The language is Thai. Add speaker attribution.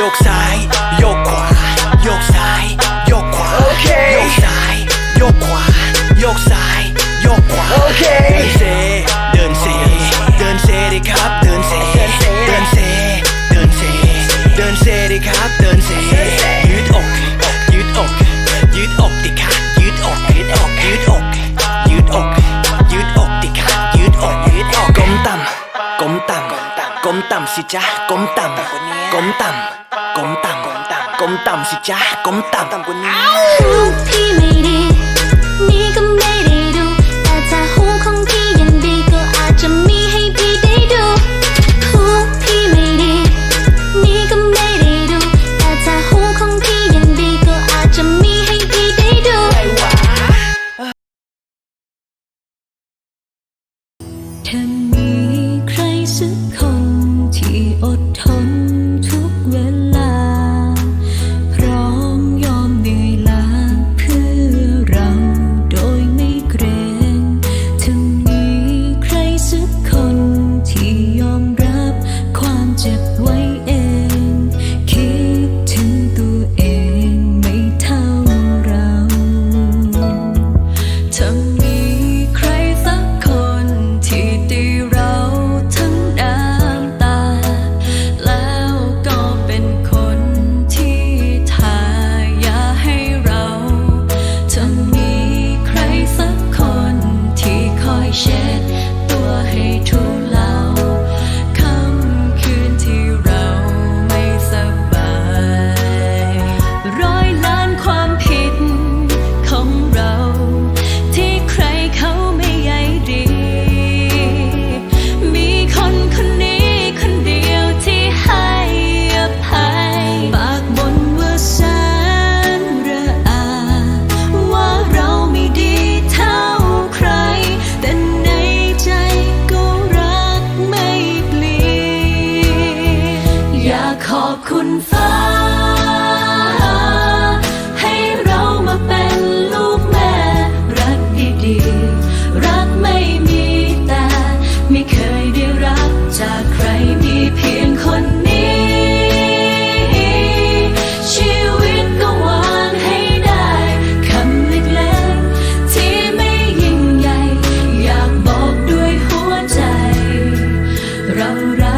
Speaker 1: โยกซ้ายโยกขวาโยกซ้ายโยกขวาโยกซ้ายโยกขวาโยกซ้ายโยกขวาเดินเซเดินเซเดินเซดิครับเดินเซเดินเซเดินเซเดินเซดิครับเดินเซยืดอกยืดอกยืดอกดิค่ะยืดอกยืดอกยืดอกยืดอกยืดอกดิค่ะยืดอกยืดอกก้มต่ำก้มต่ำก้มต่ำสิจ๊ะก้มต่ำก้มต่ำ ก้มต่ำก้มต่ำสิจ๊ะก้มต่ำต่ำกว่านี้
Speaker 2: หูพี่ไม่ดีนี่ก็ไม่ได้ดู แต่ถ้าหูของพี่ยังดีก็อาจจะมีให้พี่ได้ดูหูพี่ไม่ดีนี่ก็ไม่ได้ดู แต่ถ้าหูของพี่ยังดีก็อาจจะมีให้พี่ได้ดู
Speaker 3: ถ้ามีใครสักคนที่อด wait. ขอบคุณฟ้า ให้เรามาเป็นลูกแม่ รักดีๆ รักไม่มีแต่ ไม่เคยได้รักจากใครมีเพียงคนนี้ ชีวิตก็หวานให้ได้คำเล็กๆที่ไม่ยิ่งใหญ่ อยากบอกด้วยหัวใจ เรารัก